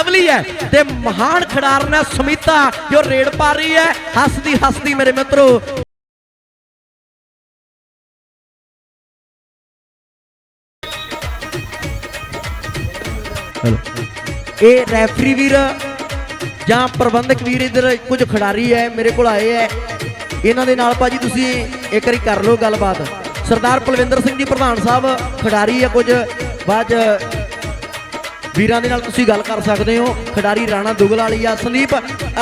Lovely ਹੈ। ਤੇ ਮਹਾਨ ਖਿਡਾਰਨ ਹੈ ਸੁਮੀਤਾ ਜੋ ਰੇਡ ਪਾ ਰਹੀ ਹੈ ਹੱਸਦੀ ਹੱਸਦੀ ਮੇਰੇ ਮਿੱਤਰੋ। ਇਹ ਰੈਫਰੀ ਵੀਰ ਜਾਂ ਪ੍ਰਬੰਧਕ ਵੀਰ ਇਧਰ ਕੁਝ ਖਿਡਾਰੀ ਹੈ ਮੇਰੇ ਕੋਲ ਆਏ ਹੈ। ਇਹਨਾਂ ਦੇ ਨਾਲ ਭਾਜੀ ਤੁਸੀਂ ਇੱਕ ਵਾਰੀ ਕਰ ਲਓ ਗੱਲਬਾਤ। ਸਰਦਾਰ ਕੁਲਵਿੰਦਰ ਸਿੰਘ ਜੀ ਪ੍ਰਧਾਨ ਸਾਹਿਬ ਖਿਡਾਰੀ ਹੈ ਕੁਝ। ਬਾਅਦ ਵੀਰਾਂ ਦੇ ਨਾਲ ਤੁਸੀਂ ਗੱਲ ਕਰ ਸਕਦੇ ਹੋ। ਖਿਡਾਰੀ ਰਾਣਾ ਦੁਗਲ ਵਾਲੀ ਆ ਸੰਦੀਪ।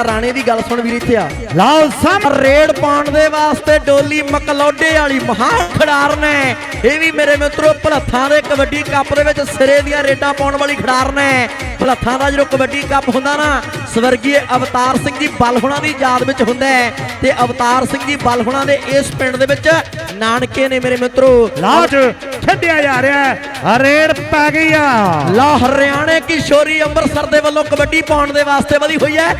ਰਾਣੇ ਦੀ ਗੱਲ ਸੁਣ ਵੀਰ ਇੱਥੇ ਆ। ਲਓ ਸਾਹਮ ਰੇਡ ਪਾਉਣ ਦੇ ਵਾਸਤੇ ਡੋਲੀ ਮਕਲੌਡੇ ਵਾਲੀ ਮਹਾਨ ਖਿਡਾਰਨ ਹੈ ਇਹ ਵੀ ਮੇਰੇ ਮਿੱਤਰੋ ਭਲੱਥਾਂ ਦੇ ਕਬੱਡੀ ਕੱਪ ਦੇ ਵਿੱਚ ਸਿਰੇ ਦੀਆਂ ਰੇਡਾਂ ਪਾਉਣ ਵਾਲੀ ਖਿਡਾਰਨ ਹੈ ਭਲੱਥਾਂ ਦਾ ਜਦੋਂ ਕਬੱਡੀ ਕੱਪ ਹੁੰਦਾ ਨਾ ਸਵਰਗੀ ਅਵਤਾਰ ਸਿੰਘ ਜੀ ਬਲਹੁਣਾ ਦੀ ਯਾਦ ਵਿੱਚ ਹੁੰਦਾ ਹੈ। ਤੇ ਅਵਤਾਰ ਸਿੰਘ ਜੀ ਬਲਹੁਣਾ ਦੇ ਇਸ ਪਿੰਡ ਦੇ ਵਿੱਚ ਨਾਨਕੇ ਨੇ ਮੇਰੇ ਮਿੱਤਰੋ। ਲਾਜ ਖੇਡਿਆ ਜਾ ਰਿਹਾ ਹੈ। ਰੇਡ ਪੈ ਗਈ ਆ। ਲਾ ਹਰਿਆਣੇ ਕਿਸ਼ੋਰੀ ਅੰਮ੍ਰਿਤਸਰ ਦੇ ਵੱਲੋਂ ਕਬੱਡੀ ਪਾਉਣ ਦੇ ਵਾਸਤੇ ਵਧੀ ਹੋਈ ਹੈ।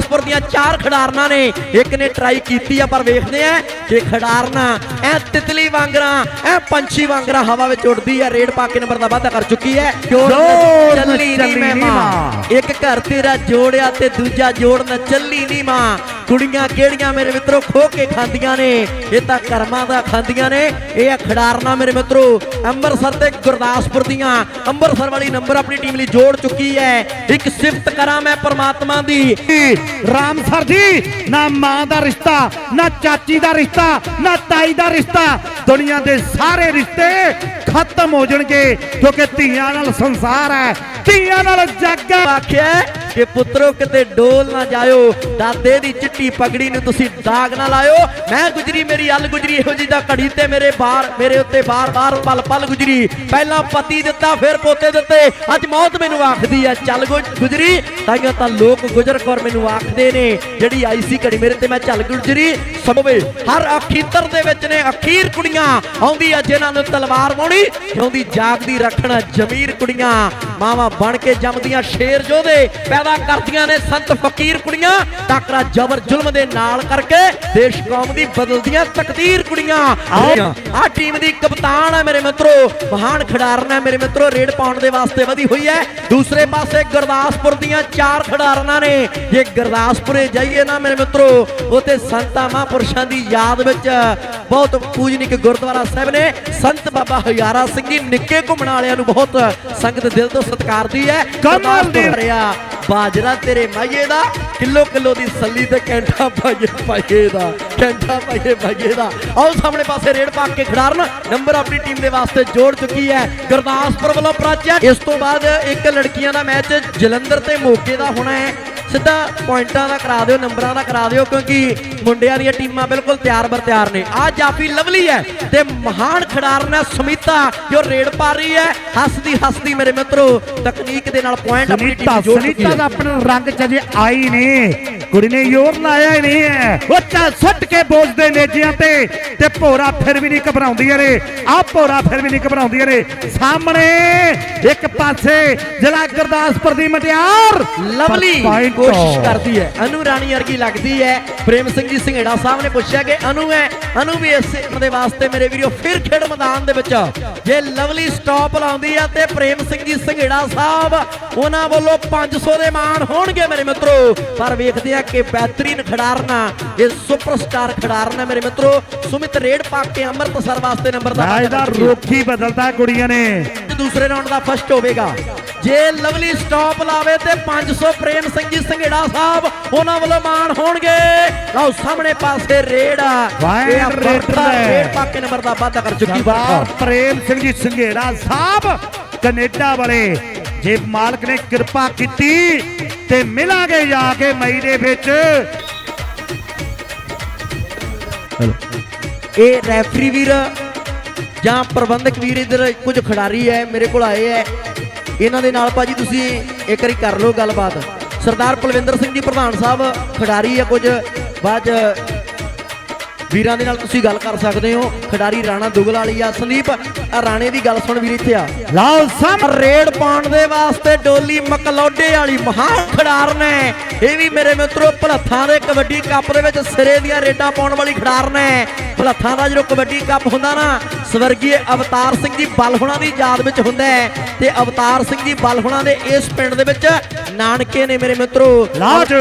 ਗੁਰਦਾਸਪੁਰ ਦੀਆਂ ਚਾਰ ਖਿਡਾਰਨਾਂ ਨੇ। ਇੱਕ ਨੇ ਟਰਾਈ ਕੀਤੀ ਆ ਪਰ ਵੇਖਦੇ ਆ ਕਿ ਖਿਡਾਰਨਾਂ ਐ ਤਿਤਲੀ ਵਾਂਗਰਾਂ ਐ ਪੰਛੀ ਵਾਂਗਰਾਂ ਹਵਾ ਵਿੱਚ ਉੱਡਦੀ ਹੈ ਰੇਡ ਪਾ ਕੇ ਨੰਬਰ ਦਾ ਵਾਅਦਾ ਕਰ ਚੁੱਕੀ ਹੈ। ਚੱਲੀ ਨਹੀਂ ਮਾਂ। ਇੱਕ ਘਰ ਤੇਰਾ ਜੋੜਿਆ ਤੇ ਦੂਜਾ ਜੋੜਨ ਚੱਲੀ ਨਹੀਂ ਮਾਂ। ਕੁੜੀਆਂ ਕਿਹੜੀਆਂ ਮੇਰੇ ਮਿੱਤਰੋ ਖੋ ਕੇ ਖਾਂਦੀਆਂ ਨੇ? ਇਹ ਤਾਂ ਕਰਮਾਂ ਦਾ ਖਾਂਦੀਆਂ ਨੇ। ਇਹ ਆ ਖਿਡਾਰਨਾਂ ਮੇਰੇ ਮਿੱਤਰੋ। ਅੰਮ੍ਰਿਤਸਰ ਤੇ ਗੁਰਦਾਸਪੁਰ ਦੀਆਂ ਅੰਮ੍ਰਿਤਸਰ ਵਾਲੀ ਨੰਬਰ ਆਪਣੀ ਟੀਮ ਲਈ ਜੋੜ ਚੁੱਕੀ ਹੈ। ਇੱਕ ਸਿਫਤ ਕਰਾਂ ਮੈਂ ਪ੍ਰਮਾਤਮਾ ਦੀ। ਰਾਮ ਸਰ ਜੀ ਨਾ ਮਾਂ ਦਾ ਰਿਸ਼ਤਾ ਨਾ ਚਾਚੀ ਦਾ ਰਿਸ਼ਤਾ ਨਾ ਤਾਈ ਦਾ ਰਿਸ਼ਤਾ। ਦੁਨੀਆ ਦੇ ਸਾਰੇ ਰਿਸ਼ਤੇ ਖਤਮ ਹੋ ਜਾਣਗੇ ਕਿਉਂਕਿ ਧੀਆਂ ਨਾਲ ਸੰਸਾਰ ਹੈ। ਧੀਆਂ ਨਾਲ ਜੱਗ ਆਖਿਆ ਕਿ ਪੁੱਤਰੋ ਕਿਤੇ ਡੋਲ ਨਾ ਜਾਇਓ, ਦਾਦੇ ਦੀ ਚਿੱਟੀ ਪਗੜੀ ਨੂੰ ਤੁਸੀਂ ਦਾਗ ਨਾ ਲਾਇਓ। ਮੈਂ ਗੁਜਰੀ ਮੇਰੀ ਅਲ ਗੁਜਰੀ, ਇਹੋ ਜੀ ਦਾ ਘੜੀ ਤੇ ਮੇਰੇ ਬਾਰ ਮੇਰੇ ਉੱਤੇ ਬਾਰ-ਬਾਰ ਪਲ ਪਲ ਗੁਜਰੀ। ਪਹਿਲਾਂ ਪਤੀ ਦਿੱਤਾ, ਫਿਰ ਪੋਤੇ ਦਿੱਤੇ। ਅੱਜ ਮੌਤ ਮੈਨੂੰ ਆਖਦੀ ਆ, ਚੱਲ ਗੁ- ਗੁਜਰੀ। ਤਾਈਆਂ ਤਾਂ ਲੋਕ ਗੁਜਰ ਕੌਰ ਮੈਨੂੰ ਆਖਦੇ ਨੇ, ਜਿਹੜੀ ਆਈ ਸੀ ਘੜੀ ਮੇਰੇ ਤੇ, ਮੈਂ ਚੱਲ ਗੁਜਰੀ। ਸਮਵੇ ਹਰ ਅਖੀਤਰ ਦੇ ਵਿੱਚ ਨੇ ਅਖੀਰ ਕੁੜੀਆਂ ਆਉਂਦੀ ਆ ਜਿਨ੍ਹਾਂ ਨੂੰ ਤਲਵਾਰ ਵਾਉਣੀ ਜਿਉਂਦੀ ਜਾਗਦੀ ਰੱਖਣਾ ਜ਼ਮੀਰ ਕੁੜੀਆਂ। ਮਾਵਾ ਬਣ ਕੇ ਜੰਮਦੀਆਂ ਸ਼ੇਰ ਜੋਧੇ, ਪੈਦਾ ਕਰਦੀਆਂ ਨੇ ਸੰਤ ਫਕੀਰ ਕੁੜੀਆਂ। ਟਾਕਰਾ ਜ਼ਬਰ ਜ਼ੁਲਮ ਦੇ ਨਾਲ ਕਰਕੇ ਦੇਸ਼ ਕੌਮ ਦੀ ਬਦਲਦੀਆਂ ਤਕਦੀਰ ਕੁੜੀਆਂ। ਆ ਟੀਮ ਦੀ ਕਪਤਾਨ ਹੈ ਮੇਰੇ ਮਿੱਤਰੋ, ਮਹਾਨ ਖਿਡਾਰਨ ਹੈ ਮੇਰੇ ਮਿੱਤਰੋ, ਰੇਡ ਪਾਉਣ ਦੇ ਵਾਸਤੇ ਵਧੀ ਹੋਈ ਹੈ। ਦੂਸਰੇ ਪਾਸੇ ਗੁਰਦਾਸਪੁਰ ਦੀਆਂ ਚਾਰ ਖਿਡਾਰਨਾਂ ਨੇ। ਜੇ ਗੁਰਦਾਸਪੁਰੇ ਜਾਈਏ ਨਾ ਮੇਰੇ ਮਿੱਤਰੋ, ਉਥੇ ਸੰਤਾਂ ਮਹਾਂਪੁਰਸ਼ਾਂ ਦੀ ਯਾਦ ਵਿੱਚ ਬਹੁਤ ਪੂਜਨੀਕ ਗੁਰਦੁਆਰਾ ਸਾਹਿਬ ਨੇ ਸੰਤ ਬਾਬਾ ਹਜ਼ਾਰਾ ਸਿੰਘ ਜੀ ਨਿੱਕੇ ਘੁੰਮਣ ਵਾਲਿਆਂ ਨੂੰ ਬਹੁਤ ਸੰਗਤ ਦਿਲ ਤੋਂ ਸਤਿਕਾਰਦੀ ਹੈ। ਕਮਾਲ ਦੀ- ਭਰਿਆ ਬਾਜਰਾ ਤੇਰੇ ਮਾਈਏ ਦਾ ਕਿਲੋ ਕਿਲੋ ਦੀ ਸੱਲੀ ਤੇ ਕੈਂਠਾ ਪਾਈਏ ਪਾਈਏ ਦਾ ਕੈਂਠਾ ਪਾਈਏ ਪਾਈਏ ਦਾ। ਆਓ ਸਾਹਮਣੇ ਪਾਸੇ ਰੇਡ ਪਾ ਕੇ ਖਿਡਾਰਨ ਨੰਬਰ ਆਪਣੀ ਟੀਮ ਦੇ ਵਾਸਤੇ ਜੋੜ ਚੁੱਕੀ ਹੈ ਗੁਰਦਾਸਪੁਰ ਵੱਲੋਂ ਪ੍ਰਾਚਿਆ ਇਸ ਤੋਂ ਬਾਅਦ ਇੱਕ ਲੜਕੀਆਂ ਦਾ ਮੈਚ ਜਲੰਧਰ ਤੇ ਮੋਗੇ ਦਾ ਹੋਣਾ ਹੈ। ਸਿੱਧਾ ਪੁਆਇੰਟਾਂ ਦਾ ਕਰਾ ਦਿਓ, ਨੰਬਰਾਂ ਦਾ ਕਰਾ ਦਿਓ, ਕਿਉਂਕਿ ਮੁੰਡਿਆਂ ਦੀਆਂ ਟੀਮਾਂ ਬਿਲਕੁਲ ਤਿਆਰ ਬਰ ਤਿਆਰ ਨੇ। ਆ ਜਾਫੀ ਲਵਲੀ ਹੈ ਤੇ ਮਹਾਨ ਖਿਡਾਰਨ ਹੈ ਸੁਮੀਤਾ ਜੋ ਰੇਡ ਪਾ ਰਹੀ ਹੈ ਹੱਸਦੀ ਹੱਸਦੀ ਮੇਰੇ ਮਿੱਤਰੋ ਤਕਨੀਕ ਦੇ ਨਾਲ ਪੁਆਇੰਟ ਆਪਣੀ ਟੀਮ ਨੂੰ ਜੋੜ ਚੁੱਕੀ ਸੁਨੀਤਾ ਹੈ। ਦਾ ਆਪਣਾ ਰੰਗ ਚ ਅਜੇ ਆਈ ਨਹੀਂ। ਕੁੜੀ ਨੇ ਯੋਰ ਲਾਇਆ ਹੀ ਨਹੀਂ ਹੈ। ਉਹ ਚੱਲ ਸੁੱਟ ਕੇ ਬੋਝਦੇ ਨੇਜਿਆਂ ਤੇ ਤੇ ਭੋਰਾ ਫਿਰ ਵੀ ਨਹੀਂ ਘਬਰਾਉਂਦੀਆਂ ਨੇ ਆ ਭੋਰਾ ਫਿਰ ਵੀ ਨਹੀਂ ਘਬਰਾਉਂਦੀਆਂ ਨੇ ਸਾਹਮਣੇ ਇੱਕ ਪਾਸੇ ਜ਼ਿਲ੍ਹਾ ਗੁਰਦਾਸਪੁਰ ਦੀ ਮਟਿਆਰ। ਲਵਲੀ ਕੋਸ਼ਿਸ਼। ਕਰਦੀ ਹੈ। ਅਨੂ ਰਾਣੀ ਵਰਗੀ ਲੱਗਦੀ ਹੈ। ਪ੍ਰੇਮ ਸਿੰਘ ਜੀ ਸਿੰਘੇੜਾ ਸਾਹਿਬ ਨੇ ਪੁੱਛਿਆ ਕਿ ਅਨੂ ਹੈ? ਅਨੂ ਵੀ ਇਸੇ ਦੇ ਵਾਸਤੇ ਮੇਰੇ ਵੀਰੋ ਫਿਰ ਖੇਡ ਮੈਦਾਨ ਦੇ ਵਿੱਚ। ਜੇ ਲਵਲੀ ਸਟਾਪ ਲਾਉਂਦੀ ਆ ਤੇ ਪ੍ਰੇਮ ਸਿੰਘ ਜੀ ਸਿੰਘੇੜਾ ਸਾਹਿਬ ਉਹਨਾਂ ਵੱਲੋਂ 500 ਦੇ ਮਾਣ ਹੋਣਗੇ ਮੇਰੇ ਮਿੱਤਰੋ। ਪਰ ਵੇਖਦੇ ਆ ਕਿ ਬਿਹਤਰੀਨ ਖਿਡਾਰਨਾ ਇਹ ਸੁਪਰਸਟਾਰ ਖਿਡਾਰਨਾ ਮੇਰੇ ਮਿੱਤਰੋ। ਸੁਮਿਤ ਰੇਡ ਪਾ ਕੇ ਅੰਮ੍ਰਿਤਸਰ ਵਾਸਤੇ ਨੰਬਰ ਦਾ ਰੋਕੀ ਬਦਲਦਾ ਕੁੜੀਆਂ ਨੇ। ਦੂਸਰੇ ਰਾਉਂਡ ਦਾ ਫਸਟ ਹੋਵੇਗਾ। ਜੇ ਲਵਲੀ ਸਟਾਪ ਲਾਵੇ ਤੇ 500 ਪ੍ਰੇਮ ਸਿੰਘ ਜੀ ਸੰਘੇੜਾ ਸਾਹਿਬ ਉਹਨਾਂ ਵੱਲੋਂ ਮਾਣ ਹੋਣਗੇ। ਲਓ ਸਾਹਮਣੇ ਪਾਸੇ ਰੇਡ ਆ। ਇਹ ਆ ਰੇਡ ਬਰਖਾ, ਹੈ। ਰੇਡ ਪਾ ਕੇ ਨੰਬਰ ਦਾ ਵਾਅਦਾ ਕਰ ਚੁੱਕੀ ਬਰਖਾ ਪ੍ਰੇਮ ਸਿੰਘ ਜੀ ਸੰਘੇੜਾ ਸਾਹਿਬ ਕੈਨੇਡਾ ਵਾਲੇ ਜੇ ਮਾਲਕ ਨੇ ਕਿਰਪਾ ਕੀਤੀ ਤੇ ਮਿਲਾਂਗੇ ਜਾ ਕੇ ਮਈ ਦੇ ਵਿੱਚ। ਇਹ ਰੈਫਰੀ ਵੀਰ ਜਾਂ ਪ੍ਰਬੰਧਕ ਵੀਰ ਇਧਰ ਕੁਝ ਖਿਡਾਰੀ ਹੈ ਮੇਰੇ ਕੋਲ ਆਏ ਹੈ ਇਹਨਾਂ ਦੇ ਨਾਲ ਭਾਜੀ ਤੁਸੀਂ ਇੱਕ ਵਾਰੀ ਕਰ ਲਓ ਗੱਲਬਾਤ। ਸਰਦਾਰ ਕੁਲਵਿੰਦਰ ਸਿੰਘ ਜੀ, ਪ੍ਰਧਾਨ ਸਾਹਿਬ, ਖਿਡਾਰੀ ਆ ਕੁਝ। ਬਾਅਦ 'ਚ ਵੀਰਾਂ ਦੇ ਨਾਲ ਤੁਸੀਂ ਗੱਲ ਕਰ ਸਕਦੇ ਹੋ। ਖਿਡਾਰੀ ਰਾਣਾ ਦੁਗਲ ਵਾਲੀ ਆ, ਸੰਦੀਪ ਰਾਣੇ ਦੀ ਗੱਲ ਸੁਣ ਵੀਰ ਇੱਥੇ ਆ। ਲਓ ਸਾਹਮ ਰੇਡ ਪਾਉਣ ਦੇ ਵਾਸਤੇ ਡੋਲੀ ਮਕਲੌਡੇ ਵਾਲੀ ਮਹਾਨ ਖਿਡਾਰਨ ਹੈ ਇਹ ਵੀ ਮੇਰੇ ਮਿੱਤਰੋ ਭਲੱਥਾਂ ਦੇ ਕਬੱਡੀ ਕੱਪ ਦੇ ਵਿੱਚ ਸਿਰੇ ਦੀਆਂ ਰੇਡਾਂ ਪਾਉਣ ਵਾਲੀ ਖਿਡਾਰ ਨੇ। ਭਲੱਥਾਂ ਦਾ ਜਦੋਂ ਕਬੱਡੀ ਕੱਪ ਹੁੰਦਾ ਨਾ ਸਵਰਗੀ ਅਵਤਾਰ ਸਿੰਘ ਜੀ ਬਲਹੁਣਾ ਦੀ ਯਾਦ ਵਿੱਚ ਹੁੰਦਾ ਹੈ। ਤੇ ਅਵਤਾਰ ਸਿੰਘ ਜੀ ਬਲਹੁਣਾ ਦੇ ਇਸ ਪਿੰਡ ਦੇ ਵਿੱਚ ਨਾਨਕੇ ਨੇ ਮੇਰੇ ਮਿੱਤਰੋ ਲਾਜ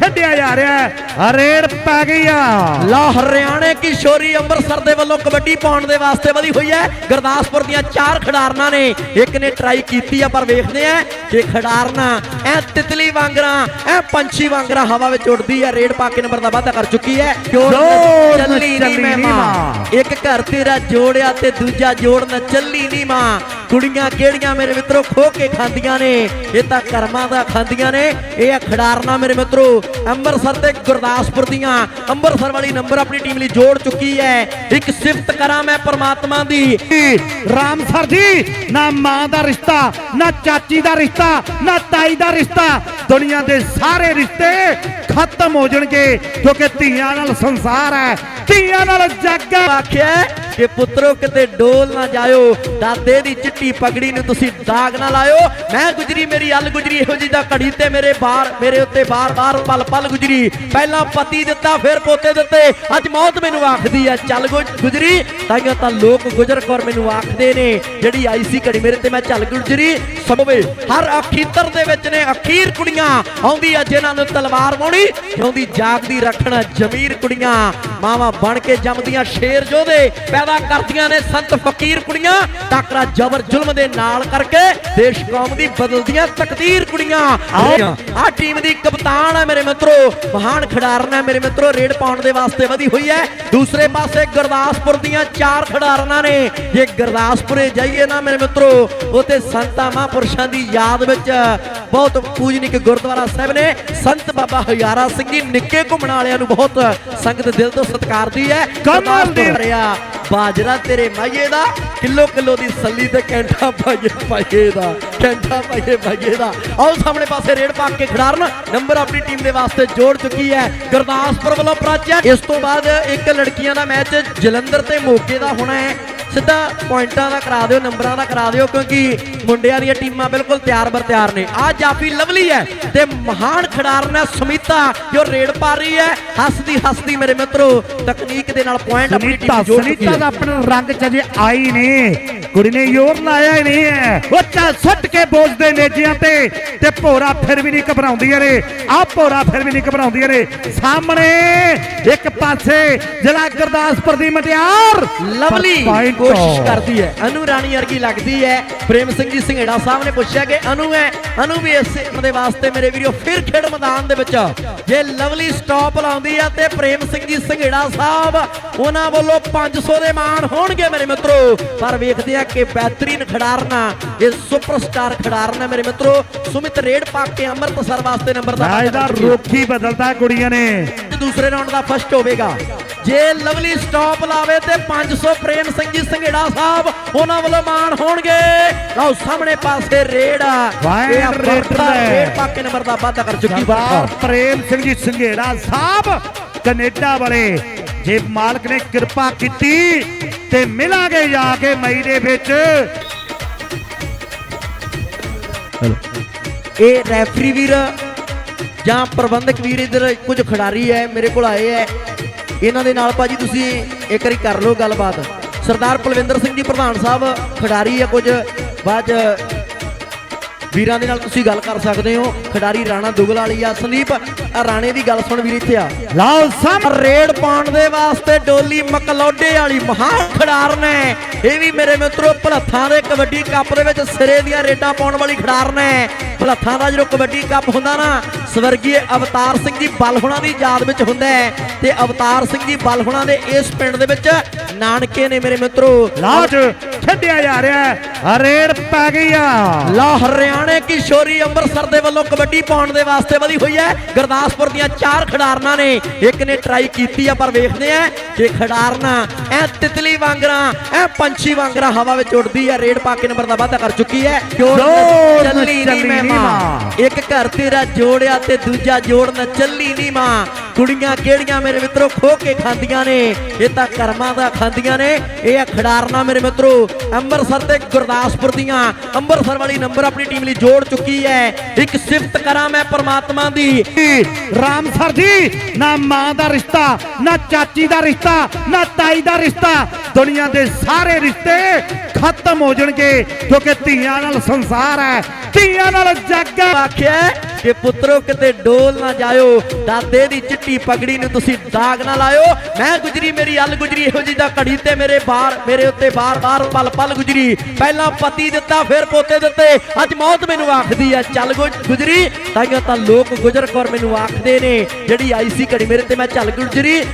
ਛੱਡਿਆ ਜਾ ਰਿਹਾ ਹੈ। ਰੇਡ ਪੈ ਗਈ ਆ। ਲਾ ਹਰਿਆਣੇ ਕੀ ਸ਼ੋਰੀ ਅੰਮ੍ਰਿਤਸਰ ਦੇ ਵੱਲੋਂ ਕਬੱਡੀ ਪਾਉਣ ਦੇ ਵਾਸਤੇ ਵਧੀ ਹੋਈ ਹੈ। ਗੁਰਦਾਸਪੁਰ ਦੀਆਂ ਚਾਰ ਖਿਡਾਰਨਾਂ ਨੇ ਇੱਕ ਨੇ ਟਰਾਈ ਕੀਤੀ ਆ ਪਰ ਵੇਖਦੇ ਆ ਕਿ ਖਿਡਾਰਨਾਂ ਐ ਤਿਤਲੀ ਵਾਂਗਰਾਂ ਐ ਪੰਛੀ ਵਾਂਗਰਾਂ ਹਵਾ ਵਿੱਚ ਉੱਡਦੀ ਹੈ ਰੇਡ ਪਾ ਕੇ ਨੰਬਰ ਦਾ ਵਾਅਦਾ ਕਰ ਚੁੱਕੀ ਹੈ। ਜੋੜ ਜੋੜ ਚੱਲੀ ਨਹੀਂ ਚੱਲੀ ਮੈਂ ਨੀ ਮਾਂ। ਮਾਂ। ਇੱਕ ਘਰ ਤੇਰਾ ਜੋੜਿਆ ਤੇ ਦੂਜਾ ਜੋੜਨ ਚੱਲੀ ਨਹੀਂ ਮਾਂ। ਕੁੜੀਆਂ ਕਿਹੜੀਆਂ ਮੇਰੇ ਮਿੱਤਰੋ ਖੋ ਕੇ ਖਾਂਦੀਆਂ ਨੇ? ਇਹ ਤਾਂ ਕਰਮਾਂ ਦਾ ਖਾਂਦੀਆਂ ਨੇ। ਇਹ ਆ ਖਿਡਾਰਨਾਂ ਮੇਰੇ ਮਿੱਤਰੋ। ਅੰਮ੍ਰਿਤਸਰ ਤੇ ਗੁਰਦਾਸਪੁਰ ਦੀਆਂ ਅੰਮ੍ਰਿਤਸਰ ਵਾਲੀ ਨੰਬਰ ਆਪਣੀ ਟੀਮ ਲਈ ਜੋੜ ਚੁੱਕੀ ਹੈ। ਇੱਕ ਸਿਫਤ ਕਰਾਂ ਮੈਂ ਪ੍ਰਮਾਤਮਾ ਦੀ। ਰਾਮ ਸਰ ਜੀ ਨਾ ਮਾਂ ਦਾ ਰਿਸ਼ਤਾ ਨਾ ਚਾਚੀ ਦਾ ਰਿਸ਼ਤਾ ਨਾ ਤਾਈ ਦਾ ਰਿਸ਼ਤਾ। ਦੁਨੀਆ ਦੇ ਸਾਰੇ ਰਿਸ਼ਤੇ ਖਤਮ ਹੋ ਜਾਣਗੇ ਕਿਉਂਕਿ ਧੀਆਂ ਨਾਲ ਸੰਸਾਰ ਹੈ। ਧੀਆਂ ਨਾਲ ਜੱਗ ਆਖਿਆ ਕਿ ਪੁੱਤਰੋ ਕਿਤੇ ਡੋਲ ਨਾ ਜਾਇਓ, ਦਾਦੇ ਦੀ ਚਿੱਟੀ ਪਗੜੀ ਨੂੰ ਤੁਸੀਂ ਦਾਗ ਨਾ ਲਾਇਓ। ਮੈਂ ਗੁਜਰੀ ਮੇਰੀ ਅਲ ਗੁਜਰੀ, ਇਹੋ ਜੀ ਦਾ ਘੜੀ ਤੇ ਮੇਰੇ ਬਾਰ ਮੇਰੇ ਉੱਤੇ ਬਾਰ-ਬਾਰ ਪਲ ਪਲ ਗੁਜਰੀ। ਪਹਿਲਾਂ ਪਤੀ ਦਿੱਤਾ, ਫਿਰ ਪੋਤੇ ਦਿੱਤੇ। ਅੱਜ ਮੌਤ ਮੈਨੂੰ ਆਖਦੀ ਹੈ ਚੱਲ ਗੁਜਰੀ। ਤਾਈਆਂ ਤਾਂ ਲੋਕ ਗੁਜਰ ਕੌਰ ਮੈਨੂੰ ਆਖਦੇ ਨੇ, ਜਿਹੜੀ ਆਈ ਸੀ ਘੜੀ ਮੇਰੇ ਤੇ ਮੈਂ ਚੱਲ ਗੁਜਰੀ। ਸਭਵੇ ਹਰ ਅਖੀਤਰ ਦੇ ਵਿੱਚ ਨੇ ਅਖੀਰ ਕੁੜੀਆਂ। ਆਉਂਦੀ ਆ ਜਿਨ੍ਹਾਂ ਨੂੰ ਤਲਵਾਰ ਵਾਉਣੀ ਜਿਉਂਦੀ ਜਾਗਦੀ, ਰੱਖਣਾ ਜ਼ਮੀਰ ਕੁੜੀਆਂ। ਮਾਵਾਂ ਬਣ ਕੇ ਜੰਮਦੀਆਂ ਸ਼ੇਰ ਜੋਧੇ। ਪੈਦਾ ਕਰਦੀਆਂ ਨੇ ਸੰਤ ਫਕੀਰ ਕੁੜੀਆਂ। ਟਾਕਰਾ ਜ਼ਬਰ ਜ਼ੁਲਮ ਦੇ ਨਾਲ ਕਰਕੇ ਦੇਸ਼ ਕੌਮ ਦੀ ਬਦਲਦੀਆਂ ਤਕਦੀਰ ਕੁੜੀਆਂ। ਆ ਟੀਮ ਦੀ ਕਪਤਾਨ ਹੈ ਮੇਰੇ ਮਿੱਤਰੋ। ਮਹਾਨ ਖਿਡਾਰਨ ਹੈ ਮੇਰੇ ਮਿੱਤਰੋ। ਰੇਡ ਪਾਉਣ ਦੇ ਵਾਸਤੇ ਵਧੀ ਹੋਈ ਹੈ। ਦੂਸਰੇ ਪਾਸੇ ਗੁਰਦਾਸਪੁਰ ਦੀਆਂ ਚਾਰ ਖਿਡਾਰਨਾਂ ਨੇ। ਜੇ ਗੁਰਦਾਸਪੁਰੇ ਜਾਈਏ ਨਾ ਮੇਰੇ ਮਿੱਤਰੋ ਉਥੇ ਸੰਤਾਂ ਮਹਾਂਪੁਰਸ਼ਾਂ ਦੀ ਯਾਦ ਵਿੱਚ ਬਹੁਤ ਪੂਜਨਿਕ ਗੁਰਦੁਆਰਾ ਸਾਹਿਬ ਨੇ। ਸੰਤ ਬਾਬਾ ਹਜ਼ਾਰਾ ਸਿੰਘ ਜੀ ਨਿੱਕੇ ਘੁੰਮਣ ਵਾਲਿਆਂ ਨੂੰ ਬਹੁਤ ਸੰਗਤ ਦਿਲ ਤੋਂ ਸਤਿਕਾਰਦੀ ਹੈ। ਕਮਾਲ ਦੀ- ਹਰਿਆ। ਬਾਜਰਾ ਤੇਰੇ ਮਾਈਏ ਦਾ, ਕਿਲੋ ਕਿਲੋ ਦੀ ਸੱਲੀ ਤੇ ਕੈਂਠਾ ਪਾਈਏ ਪਾਈਏ ਦਾ, ਕੈਂਠਾ ਪਾਈਏ ਪਾਈਏ ਦਾ। ਆਓ ਸਾਹਮਣੇ ਪਾਸੇ ਰੇਡ ਪਾ ਕੇ ਖਿਡਾਰਨ, ਨੰਬਰ ਆਪਣੀ ਟੀਮ ਦੇ ਵਾਸਤੇ ਜੋੜ ਚੁੱਕੀ ਹੈ ਗੁਰਦਾਸਪੁਰ ਵੱਲੋਂ ਪ੍ਰਾਚਿਆ ਇਸ ਤੋਂ ਬਾਅਦ ਇੱਕ ਲੜਕੀਆਂ ਦਾ ਮੈਚ ਜਲੰਧਰ ਤੇ ਮੋਗੇ ਦਾ ਹੋਣਾ ਹੈ। ਸਿੱਧਾ ਪੁਆਇੰਟਾਂ ਦਾ ਕਰਾ ਦਿਓ ਨੰਬਰਾਂ ਦਾ ਕਰਾ ਦਿਓ ਕਿਉਂਕਿ ਮੁੰਡਿਆਂ ਦੀਆਂ ਟੀਮਾਂ ਬਿਲਕੁਲ ਤਿਆਰ ਬਰ ਤਿਆਰ ਨੇ। ਆ ਜਾਫੀ ਲਵਲੀ ਹੈ ਤੇ ਮਹਾਨ ਖਿਡਾਰਨ ਹੈ ਸੁਮੀਤਾ ਜੋ ਰੇਡ ਪਾ ਰਹੀ ਹੈ। ਹੱਸਦੀ ਹੱਸਦੀ ਮੇਰੇ ਮਿੱਤਰੋ ਤਕਨੀਕ ਦੇ ਨਾਲ ਪੁਆਇੰਟ ਆਪਣੀ ਟੀਮ ਨੂੰ ਚੁੱਕੀ ਸੁਨੀਤਾ ਦਾ ਆਪਣਾ ਰੰਗ ਚ ਅਜੇ ਆਈ ਨਹੀਂ। ਕੁੜੀ ਨੇ ਯੋਰ ਲਾਇਆ ਹੀ ਨਹੀਂ ਹੈ। ਉਹ ਚਾ ਸੁੱਟ ਕੇ ਬੋਝਦੇ ਨੇਜਿਆਂ ਤੇ। ਤੇ ਭੋਰਾ ਫਿਰ ਵੀ ਨਹੀਂ ਘਬਰਾਉਂਦੀਆਂ ਨੇ। ਆ ਭੋਰਾ ਫਿਰ ਵੀ ਨਹੀਂ ਘਬਰਾਉਂਦੀਆਂ ਨੇ। ਸਾਹਮਣੇ ਇੱਕ ਪਾਸੇ ਜ਼ਿਲ੍ਹਾ ਗੁਰਦਾਸਪੁਰ ਦੀ ਮਟਿਆਰ। ਲਵਲੀ ਕੋਸ਼ਿਸ਼। ਕਰਦੀ ਹੈ। ਅਨੂ ਰਾਣੀ ਵਰਗੀ ਲੱਗਦੀ ਹੈ। ਪ੍ਰੇਮ ਸਿੰਘ ਜੀ ਸਿੰਘੇੜਾ ਸਾਹਿਬ ਨੇ ਪੁੱਛਿਆ ਕਿ ਅਨੂ ਹੈ। ਅਨੂ ਵੀ ਇਸੇ ਦੇ ਵਾਸਤੇ ਮੇਰੇ ਵੀਰੋ ਫਿਰ ਖੇਡ ਮੈਦਾਨ ਦੇ ਵਿੱਚ। ਜੇ ਲਵਲੀ ਸਟਾਪ ਲਾਉਂਦੀ ਆ ਤੇ ਪ੍ਰੇਮ ਸਿੰਘ ਜੀ ਸਿੰਘੇੜਾ ਸਾਹਿਬ ਉਹਨਾਂ ਵੱਲੋਂ 500 ਦੇ ਮਾਣ ਹੋਣਗੇ ਮੇਰੇ ਮਿੱਤਰੋ। ਪਰ ਵੇਖਦੇ ਆ ਕਿ ਬਿਹਤਰੀਨ ਖਿਡਾਰਨਾ ਇਹ ਸੁਪਰਸਟਾਰ ਖਿਡਾਰਨ ਹੈ ਮੇਰੇ ਮਿੱਤਰੋ। ਸੁਮਿਤ ਰੇਡ ਪਾ ਕੇ ਅੰਮ੍ਰਿਤਸਰ ਵਾਸਤੇ ਨੰਬਰ ਦਾ ਮੈਚ ਦਾ ਰੋਕੀ ਬਦਲਦਾ ਕੁੜੀਆਂ ਨੇ। ਦੂਸਰੇ ਰਾਉਂਡ ਦਾ ਫਸਟ ਹੋਵੇਗਾ। ਜੇ ਲਵਲੀ ਸਟਾਪ ਲਾਵੇ ਤੇ 500 ਪ੍ਰੇਮ ਸਿੰਘ ਜੀ ਸੰਘੇੜਾ ਸਾਹਿਬ ਉਹਨਾਂ ਵੱਲੋਂ ਮਾਣ ਹੋਣਗੇ। ਲਓ ਸਾਹਮਣੇ ਪਾਸੇ ਰੇਡ ਆ। ਇਹ ਰੇਡ ਬਰਖਾ, ਹੈ। ਰੇਡ ਪਾ ਕੇ ਨੰਬਰ ਦਾ ਵਾਅਦਾ ਕਰ ਚੁੱਕੀ ਬਰਖਾ ਪ੍ਰੇਮ ਸਿੰਘ ਜੀ ਸੰਘੇੜਾ ਸਾਹਿਬ ਕੈਨੇਡਾ ਵਾਲੇ। ਜੇ ਮਾਲਕ ਨੇ ਕਿਰਪਾ ਕੀਤੀ ਤੇ ਮਿਲਾਂਗੇ ਜਾ ਕੇ ਮਈ ਦੇ ਵਿੱਚ। ਇਹ ਰੈਫਰੀ ਵੀਰ ਜਾਂ ਪ੍ਰਬੰਧਕ ਵੀਰ ਇਧਰ ਕੁਝ ਖਿਡਾਰੀ ਹੈ ਮੇਰੇ ਕੋਲ ਆਏ ਹੈ ਇਹਨਾਂ ਦੇ ਨਾਲ ਭਾਜੀ ਤੁਸੀਂ ਇੱਕ ਵਾਰੀ ਕਰ ਲਓ ਗੱਲਬਾਤ। ਸਰਦਾਰ ਕੁਲਵਿੰਦਰ ਸਿੰਘ ਜੀ ਪ੍ਰਧਾਨ ਸਾਹਿਬ ਖਿਡਾਰੀ ਹੈ ਕੁਝ। ਬਾਅਦ 'ਚ ਵੀਰਾਂ ਦੇ ਨਾਲ ਤੁਸੀਂ ਗੱਲ ਕਰ ਸਕਦੇ ਹੋ। ਖਿਡਾਰੀ ਰਾਣਾ ਦੁਗਲ ਵਾਲੀ ਆ ਸੰਦੀਪ ਰਾਣੇ ਦੀ ਗੱਲ ਸੁਣ ਵੀਰ ਇੱਥੇ ਆ। ਲਓ ਸਾਹਮਣੇ ਰੇਡ ਪਾਉਣ ਦੇ ਵਾਸਤੇ ਡੋਲੀ ਮਕਲੌਡੇ ਵਾਲੀ ਮਹਾਨ ਖਿਡਾਰਨ ਹੈ ਇਹ ਵੀ ਮੇਰੇ ਮਿੱਤਰੋ ਭਲੱਥਾਂ ਦੇ ਕਬੱਡੀ ਕੱਪ ਦੇ ਵਿੱਚ ਸਿਰੇ ਦੀਆਂ ਰੇਡਾਂ ਪਾਉਣ ਵਾਲੀ ਖਿਡਾਰਨ ਹੈ ਭਲੱਥਾਂ ਦਾ ਜਦੋਂ ਕਬੱਡੀ ਕੱਪ ਹੁੰਦਾ ਨਾ ਸਵਰਗੀ ਅਵਤਾਰ ਸਿੰਘ ਜੀ ਬਲਹੁਣਾ ਦੀ ਯਾਦ ਵਿੱਚ ਹੁੰਦਾ ਹੈ। ਤੇ ਅਵਤਾਰ ਸਿੰਘ ਜੀ ਬਲਹੁਣਾ ਦੇ ਇਸ ਪਿੰਡ ਦੇ ਵਿੱਚ ਨਾਨਕੇ ਨੇ ਮੇਰੇ ਮਿੱਤਰੋ ਲਾਜ ਛੱਡਿਆ ਜਾ ਰਿਹਾ ਹੈ। ਰੇਡ ਪੈ ਗਈ ਆ। ਲਾ ਹਰਿਆਣੇ ਕੀ ਸ਼ੋਰੀ ਅੰਮ੍ਰਿਤਸਰ ਦੇ ਵੱਲੋਂ ਕਬੱਡੀ ਪਾਉਣ ਦੇ ਵਾਸਤੇ ਵਧੀ ਹੋਈ ਹੈ। ਗੁਰਦਾਸਪੁਰ ਦੀਆਂ ਚਾਰ ਖਿਡਾਰਨਾਂ ਨੇ ਇੱਕ ਨੇ ਟਰਾਈ ਕੀਤੀ ਆ ਪਰ ਵੇਖਦੇ ਆ ਕਿ ਖਿਡਾਰਨਾਂ ਐ ਤਿਤਲੀ ਵਾਂਗਰਾਂ ਐ ਪੰਛੀ ਵਾਂਗਰਾਂ ਹਵਾ ਵਿੱਚ ਉੱਡਦੀ ਹੈ। ਰੇਡ ਪਾ ਕੇ ਨੰਬਰ ਦਾ ਵਾਅਦਾ ਕਰ ਚੁੱਕੀ ਹੈ। ਚੱਲੀ ਨਹੀਂ ਮਾਂ। ਇੱਕ ਘਰ ਤੇਰਾ ਜੋੜਿਆ ਤੇ ਦੂਜਾ ਜੋੜਨ ਚੱਲੀ ਨਹੀਂ ਮਾਂ। ਕੁੜੀਆਂ ਕਿਹੜੀਆਂ ਮੇਰੇ ਮਿੱਤਰੋ ਖੋ ਕੇ ਖਾਂਦੀਆਂ ਨੇ? ਇਹ ਤਾਂ ਕਰਮਾਂ ਦਾ ਖਾਂਦੀਆਂ ਨੇ। ਇਹ ਆ ਖਿਡਾਰਨਾਂ ਮੇਰੇ ਮਿੱਤਰੋ। ਅੰਮ੍ਰਿਤਸਰ ਤੇ ਗੁਰਦਾਸਪੁਰ ਦੀਆਂ ਅੰਮ੍ਰਿਤਸਰ ਵਾਲੀ ਨੰਬਰ ਆਪਣੀ ਟੀਮ ਲਈ ਜੋੜ ਚੁੱਕੀ ਹੈ। ਇੱਕ ਸਿਫਤ ਕਰਾਂ ਮੈਂ ਪ੍ਰਮਾਤਮਾ ਦੀ। ਰਾਮ ਸਰ ਜੀ ਨਾ ਮਾਂ ਦਾ ਰਿਸ਼ਤਾ ਨਾ ਚਾਚੀ ਦਾ ਰਿਸ਼ਤਾ ਨਾ ਤਾਈ ਦਾ ਰਿਸ਼ਤਾ। ਦੁਨੀਆ ਦੇ ਸਾਰੇ ਰਿਸ਼ਤੇ ਖਤਮ ਹੋ ਜਾਣਗੇ ਕਿਉਂਕਿ ਧੀਆਂ ਨਾਲ ਸੰਸਾਰ ਹੈ। ਧੀਆਂ ਨਾਲ ਜੱਗ ਆਖਿਆ ਕਿ ਪੁੱਤਰੋ ਕਿਤੇ ਡੋਲ ਨਾ ਜਾਇਓ, ਦਾਦੇ ਦੀ ਚਿੱਟੀ ਪਗੜੀ ਨੂੰ ਤੁਸੀਂ ਦਾਗ ਨਾ ਲਾਇਓ। ਮੈਂ ਗੁਜਰੀ, ਮੇਰੀ ਅਲ ਗੁਜਰੀ, ਇਹੋ ਜੀ ਦਾ ਘੜੀ ਤੇ ਮੇਰੇ ਬਾਰ, ਮੇਰੇ ਉੱਤੇ ਬਾਰ-ਬਾਰ ਪਲ ਪਲ ਗੁਜਰੀ। ਪਹਿਲਾਂ ਪਤੀ ਦਿੱਤਾ, ਫਿਰ ਪੋਤੇ ਦਿੱਤੇ। ਅੱਜ ਮੌਤ ਮੈਨੂੰ ਆਖਦੀ ਆ ਚੱਲ ਗੁਜ- ਗੁਜਰੀ। ਤਾਈਓ ਤਾਂ ਲੋਕ ਗੁਜਰ ਕੌਰ ਮੈਨੂੰ ਆਖਦੇ ਨੇ, ਜਿਹੜੀ ਆਈ ਸੀ ਘੜੀ ਮੇਰੇ ਤੇ, ਮੈਂ ਚੱਲ ਗੁਜਰੀ।